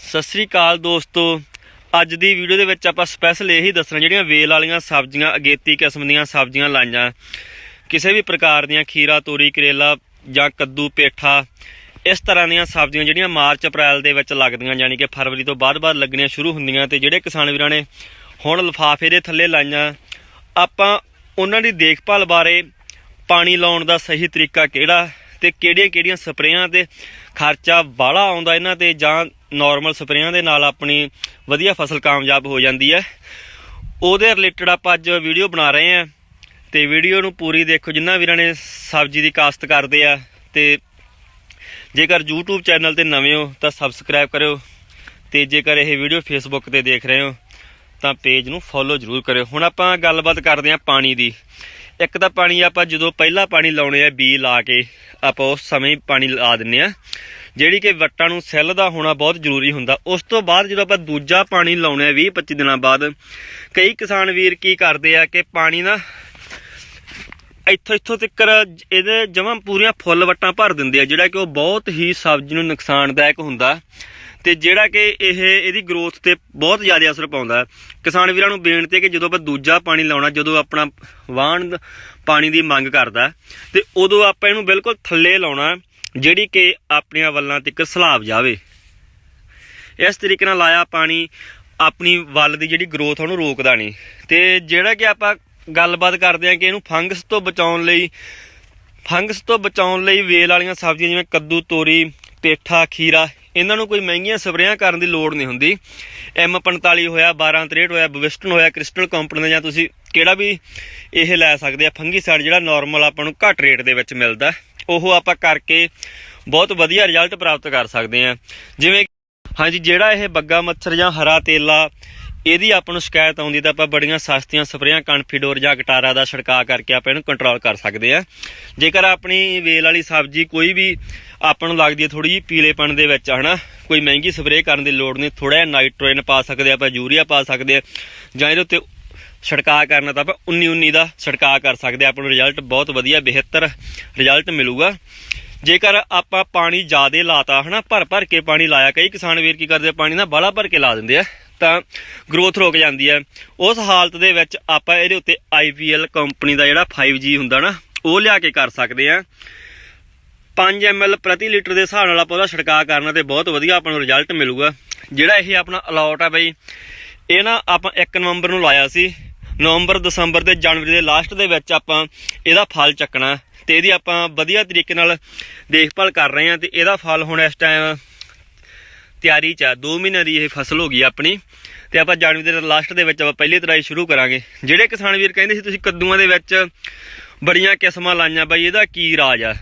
ਸਤਿ ਸ੍ਰੀ ਅਕਾਲ ਦੋਸਤੋ। ਅੱਜ ਦੀ ਵੀਡੀਓ ਦੇ ਵਿੱਚ ਆਪਾਂ ਸਪੈਸ਼ਲ ਇਹੀ ਦੱਸਣਾ, ਜਿਹੜੀਆਂ ਵੇਲ ਵਾਲੀਆਂ ਸਬਜ਼ੀਆਂ, ਅਗੇਤੀ ਕਿਸਮ ਦੀਆਂ ਸਬਜ਼ੀਆਂ ਲਾਈਆਂ। ਕਿਸੇ ਵੀ ਪ੍ਰਕਾਰ ਦੀਆਂ ਖੀਰਾ, ਤੋਰੀ, ਕਰੇਲਾ ਜਾਂ ਕੱਦੂ, ਪੇਠਾ, ਇਸ ਤਰ੍ਹਾਂ ਦੀਆਂ ਸਬਜ਼ੀਆਂ ਜਿਹੜੀਆਂ ਮਾਰਚ, ਅਪ੍ਰੈਲ ਦੇ ਵਿੱਚ ਲੱਗਦੀਆਂ, ਯਾਨੀ ਕਿ ਫਰਵਰੀ ਤੋਂ ਬਾਅਦ-ਬਾਅਦ ਲੱਗਣੀਆਂ ਸ਼ੁਰੂ ਹੁੰਦੀਆਂ ਤੇ ਜਿਹੜੇ ਕਿਸਾਨ ਵੀਰਾਂ ਨੇ ਹੁਣ ਲਿਫਾਫੇ ਦੇ ਥੱਲੇ ਲਾਈਆਂ, ਆਪਾਂ ਉਹਨਾਂ ਦੀ ਦੇਖਭਾਲ ਬਾਰੇ ਪਾਣੀ ਲਾਉਣ ਦਾ ਸਹੀ ਤਰੀਕਾ ਕਿਹੜਾ ਤੇ ਕਿਹੜੀਆਂ-ਕਿਹੜੀਆਂ ਸਪਰੇਆਂ ਤੇ ਖਰਚਾ ਬਾਹਲਾ ਆਉਂਦਾ ਇਹਨਾਂ ਤੇ ਜਾਂ ਨਾਰਮਲ ਸਪਰੇਆਂ ਦੇ ਨਾਲ ਆਪਣੀ ਵਧੀਆ ਫਸਲ ਕਾਮਯਾਬ ਹੋ ਜਾਂਦੀ ਹੈ। ਉਹਦੇ ਰਿਲੇਟਡ ਆਪਾਂ ਅੱਜ ਵੀਡੀਓ ਬਣਾ ਰਹੇ ਹਾਂ ਤੇ ਵੀਡੀਓ ਨੂੰ ਪੂਰੀ ਦੇਖੋ। ਜਿੰਨਾ ਵੀਰਾਂ ਨੇ ਸਬਜ਼ੀ ਦੀ ਕਾਸ਼ਤ ਕਰਦੇ ਆ ਤੇ ਜੇਕਰ YouTube ਚੈਨਲ ਤੇ ਨਵੇਂ ਹੋ ਤਾਂ ਸਬਸਕ੍ਰਾਈਬ ਕਰਿਓ ਤੇ ਜੇਕਰ ਇਹ ਵੀਡੀਓ Facebook ਤੇ ਦੇਖ ਰਹੇ ਹੋ ਤਾਂ ਪੇਜ ਨੂੰ ਫੋਲੋ ਜ਼ਰੂਰ ਕਰਿਓ। ਹੁਣ ਆਪਾਂ ਗੱਲਬਾਤ ਕਰਦੇ ਹਾਂ ਪਾਣੀ ਦੀ। ਇੱਕ ਤਾਂ ਪਾਣੀ ਆਪਾਂ ਜਦੋਂ ਪਹਿਲਾ ਪਾਣੀ ਲਾਉਣੇ ਆ ਬੀ ਲਾ ਕੇ, ਆਪਾਂ ਉਸ ਸਮੇਂ ਪਾਣੀ ਲਾ ਦਿੰਨੇ ਆ। ਜਿਹੜੀ ਕਿ ਵੱਟਾਂ ਨੂੰ ਸੈੱਲ ਦਾ ਹੋਣਾ ਬਹੁਤ ਜ਼ਰੂਰੀ ਹੁੰਦਾ। ਉਸ ਤੋਂ ਬਾਅਦ ਜਦੋਂ ਆਪਾਂ ਦੂਜਾ ਪਾਣੀ ਲਾਉਣੇ ਆ 20 25 ਦਿਨਾਂ ਬਾਅਦ, ਕਈ ਕਿਸਾਨ ਵੀਰ ਕੀ ਕਰਦੇ ਆ ਕਿ ਪਾਣੀ ਨਾ ਇੱਥੋਂ ਇੱਥੋਂ ਤੱਕ ਇਹਦੇ ਜਮਾਂ ਪੂਰੀਆਂ ਫੁੱਲ ਵੱਟਾਂ ਭਰ ਦਿੰਦੇ ਆ, ਜਿਹੜਾ ਕਿ ਉਹ ਬਹੁਤ ਹੀ ਸਬਜ਼ੀ ਨੂੰ ਨੁਕਸਾਨਦਾਇਕ ਹੁੰਦਾ। ਤੇ ਜਿਹੜਾ ਕਿ ਇਹ, ਇਹਦੀ ਗਰੋਥ ਤੇ ਬਹੁਤ ਜ਼ਿਆਦਾ ਅਸਰ ਪਾਉਂਦਾ ਕਿਸਾਨ ਵੀਰਾਂ ਨੂੰ ਬੇਨਤੀ ਹੈ ਕਿ ਜਦੋਂ ਆਪਾਂ ਦੂਜਾ ਪਾਣੀ ਲਾਉਣਾ, ਜਦੋਂ ਆਪਣਾ ਵਾਹਣ ਪਾਣੀ ਦੀ ਮੰਗ ਕਰਦਾ ਤੇ ਉਦੋਂ ਆਪਾਂ ਇਹਨੂੰ ਬਿਲਕੁਲ ਥੱਲੇ ਲਾਉਣਾ ਜਿਹੜੀ ਕਿ ਆਪਣੀਆਂ ਵੱਲਾਂ ਤੱਕ ਸਲਾਬ ਜਾਵੇ। ਇਸ ਤਰੀਕੇ ਨਾਲ ਲਾਇਆ ਪਾਣੀ, ਆਪਣੀ ਵੱਲ ਦੀ ਜਿਹੜੀ ਗਰੋਥ ਉਹਨੂੰ ਰੋਕਦਾ ਨਹੀਂ। ਤੇ ਜਿਹੜਾ ਕਿ ਆਪਾਂ ਗੱਲਬਾਤ ਕਰਦੇ ਹਾਂ ਕਿ ਇਹਨੂੰ ਫੰਗਸ ਤੋਂ ਬਚਾਉਣ ਲਈ, ਫੰਗਸ ਤੋਂ ਬਚਾਉਣ ਲਈ ਵੇਲ ਵਾਲੀਆਂ ਸਬਜ਼ੀਆਂ ਜਿਵੇਂ ਕੱਦੂ, ਤੋਰੀ, ਪੇਠਾ, ਖੀਰਾ ਇਹਨਾਂ ਨੂੰ ਕੋਈ ਮਹਿੰਗੀਆਂ ਸਪਰੇਆਂ ਕਰਨ ਦੀ ਲੋੜ ਨਹੀਂ ਹੁੰਦੀ। M45 ਹੋਇਆ 1263 ਹੋਇਆ, ਬਵਿਸਟਨ ਹੋਇਆ, ਕ੍ਰਿਸਟਲ ਕੰਪਨੀ ਦਾ ਜਾਂ ਤੁਸੀਂ ਕਿਹੜਾ ਵੀ ਇਹ ਲੈ ਸਕਦੇ ਆ, ਫੰਗੀਸਾਈਡ ਜਿਹੜਾ ਨਾਰਮਲ ਆਪਾਂ ਨੂੰ ਘੱਟ ਰੇਟ ਦੇ ਵਿੱਚ ਮਿਲਦਾ ਉਹ ਆਪਾਂ ਕਰਕੇ ਬਹੁਤ ਵਧੀਆ ਰਿਜ਼ਲਟ ਪ੍ਰਾਪਤ ਕਰ ਸਕਦੇ ਆ। ਜਿਵੇਂ ਹਾਂਜੀ, ਜਿਹੜਾ ਇਹ ਬੱਗਾ ਮੱਛਰ ਜਾਂ ਹਰਾ ਤੇਲਾ ਇਹਦੀ ਆਪਾਂ ਨੂੰ ਸ਼ਿਕਾਇਤ ਆਉਂਦੀ ਤਾਂ ਆਪਾਂ ਬੜੀਆਂ ਸਸਤੀਆਂ ਸਪਰੇਆਂ ਕਨਫੀਡੋਰ ਜਾਂ ਗਟਾਰਾ ਦਾ ਛਿੜਕਾਅ ਕਰਕੇ ਆਪਾਂ ਇਹਨੂੰ ਕੰਟਰੋਲ ਕਰ ਸਕਦੇ ਆ। ਜੇਕਰ ਆਪਣੀ ਵੇਲ ਵਾਲੀ ਸਬਜ਼ੀ ਕੋਈ ਵੀ ਆਪਾਂ ਨੂੰ ਲੱਗਦੀ ਹੈ ਥੋੜੀ ਜਿਹੀ ਪੀਲੇਪਣ ਦੇ ਵਿੱਚ, ਹਨਾ, ਕੋਈ ਮਹਿੰਗੀ ਸਪਰੇਅ ਕਰਨ ਦੀ ਲੋੜ ਨਹੀਂ ਥੋੜਾ ਜਿਹਾ ਨਾਈਟ੍ਰੋਜਨ ਪਾ ਸਕਦੇ ਆ, ਆਪਾਂ ਯੂਰੀਆ ਪਾ ਸਕਦੇ ਆ, ਜਾਂ ਇਹਦੇ ਉੱਤੇ ਛਿੜਕਾਅ ਕਰਨਾ ਤਾਂ ਆਪਾਂ 19 19 ਦਾ ਛਿੜਕਾਅ ਕਰ ਸਕਦੇ ਆ। ਆਪਾਂ ਨੂੰ ਰਿਜ਼ਲਟ ਬਹੁਤ ਵਧੀਆ, ਬਿਹਤਰ ਰਿਜ਼ਲਟ ਮਿਲੂਗਾ। ਜੇਕਰ ਆਪਾਂ ਪਾਣੀ ਜ਼ਿਆਦੇ ਲਾਤਾ, ਹਨਾ ਭਰ ਭਰ ਕੇ ਪਾਣੀ ਲਾਇਆ, ਕਈ ਕਿਸਾਨ ਵੀਰ ਕੀ ਕਰਦੇ ਪਾਣੀ ਨਾ ਬਾਲਾ ਭਰ ਕੇ ਲਾ ਦਿੰਦੇ ਆ। ਤਾਂ ਗਰੋਥ ਰੁਕ ਜਾਂਦੀ ਹੈ। ਉਸ ਹਾਲਤ ਦੇ ਵਿੱਚ ਆਪਾਂ ਇਹਦੇ ਉੱਤੇ IPL ਕੰਪਨੀ ਦਾ ਜਿਹੜਾ 5G ਹੁੰਦਾ ਨਾ, ਉਹ ਲਿਆ ਕੇ ਕਰ ਸਕਦੇ ਆ 5 ml ਪ੍ਰਤੀ ਲੀਟਰ ਦੇ ਹਿਸਾਬ ਨਾਲ ਆਪਾਂ ਉਹਦਾ ਛਿੜਕਾਅ ਕਰਨਾ ਤੇ ਬਹੁਤ ਵਧੀਆ ਆਪਾਂ ਨੂੰ ਰਿਜ਼ਲਟ ਮਿਲੂਗਾ। ਜਿਹੜਾ ਇਹ ਆਪਣਾ ਅਲਾਟ ਆ ਬਈ, ਇਹ ਨਾ ਆਪਾਂ 1 ਨਵੰਬਰ ਨੂੰ ਲਾਇਆ ਸੀ। ਨਵੰਬਰ, ਦਸੰਬਰ ਤੇ ਜਨਵਰੀ ਦੇ ਲਾਸਟ ਦੇ ਵਿੱਚ ਆਪਾਂ ਇਹਦਾ ਫਲ ਚੱਕਣਾ। ਤੇ ਇਹਦੀ ਆਪਾਂ ਵਧੀਆ ਤਰੀਕੇ ਨਾਲ ਦੇਖਭਾਲ ਕਰ ਰਹੇ ਹਾਂ ਤੇ ਇਹਦਾ ਫਲ ਹੁਣ ਇਸ ਟਾਈਮ ਤਿਆਰੀ ਚ ਆ। 2 ਮਹੀਨਿਆਂ ਦੀ ਇਹ ਫਸਲ ਹੋ ਗਈ ਆਪਣੀ। ਤੇ ਆਪਾਂ ਜਨਵਰੀ ਦੇ ਲਾਸਟ ਦੇ ਵਿੱਚ ਆਪਾਂ ਪਹਿਲੀ ਤਰਾਈ ਸ਼ੁਰੂ ਕਰਾਂਗੇ। ਜਿਹੜੇ ਕਿਸਾਨ ਵੀਰ ਕਹਿੰਦੇ ਸੀ, ਤੁਸੀਂ ਕੱਦੂਆਂ ਦੇ ਵਿੱਚ ਬੜੀਆਂ ਕਿਸਮਾਂ ਲਾਈਆਂ ਬਾਈ, ਇਹਦਾ ਕੀ ਰਾਜ ਆ?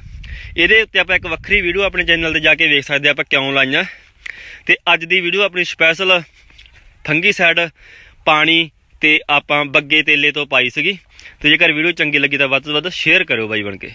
ਇਹਦੇ ਉੱਤੇ ਆਪਾਂ ਇੱਕ ਵੱਖਰੀ ਵੀਡੀਓ ਆਪਣੇ ਚੈਨਲ ਤੇ ਜਾ ਕੇ ਵੇਖ ਸਕਦੇ ਆ ਆਪਾਂ ਕਿਉਂ ਲਾਈਆਂ। ਤੇ ਅੱਜ ਦੀ ਵੀਡੀਓ ਆਪਣੀ ਸਪੈਸ਼ਲ ਫੰਗੀਸਾਈਡ ਪਾਣੀ ਤੇ ਆਪਾਂ ਬੱਗੇ ਤੇਲੇ ਤੋਂ ਪਾਈ ਸੀਗੀ। ਤੇ ਜੇਕਰ ਵੀਡੀਓ ਚੰਗੀ ਲੱਗੀ ਤਾਂ ਵੱਧ ਤੋਂ ਵੱਧ ਸ਼ੇਅਰ ਕਰਿਓ ਬਾਈ ਬਣ ਕੇ।